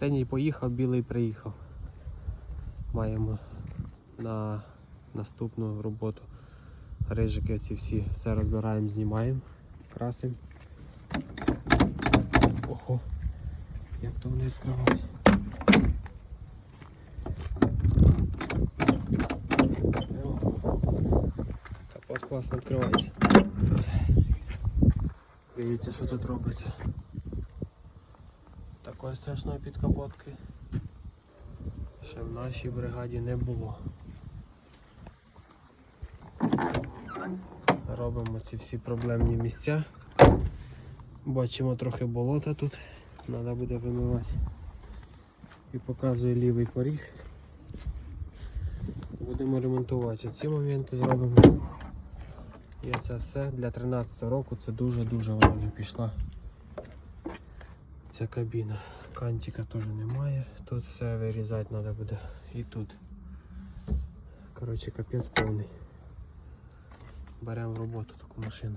Синій поїхав, білий приїхав. Маємо на наступну роботу. Рижики ці всі все розбираємо, знімаємо, красимо. Ого, як то вони відкривають. Капот класно відкривається. Дивіться, що тут робиться. Такої страшної підкапотки ще в нашій бригаді не було. Робимо ці всі проблемні місця. Бачимо трохи болота тут, треба буде вимивати. І показує лівий поріг. Будемо ремонтувати. Ці моменти зробимо. І це все для 13 року це дуже-дуже вона вже пішла. Ця кабіна. Кантика теж немає. Тут все вирізати треба буде. І тут. Коротше, капець повний. Беремо в роботу таку машину.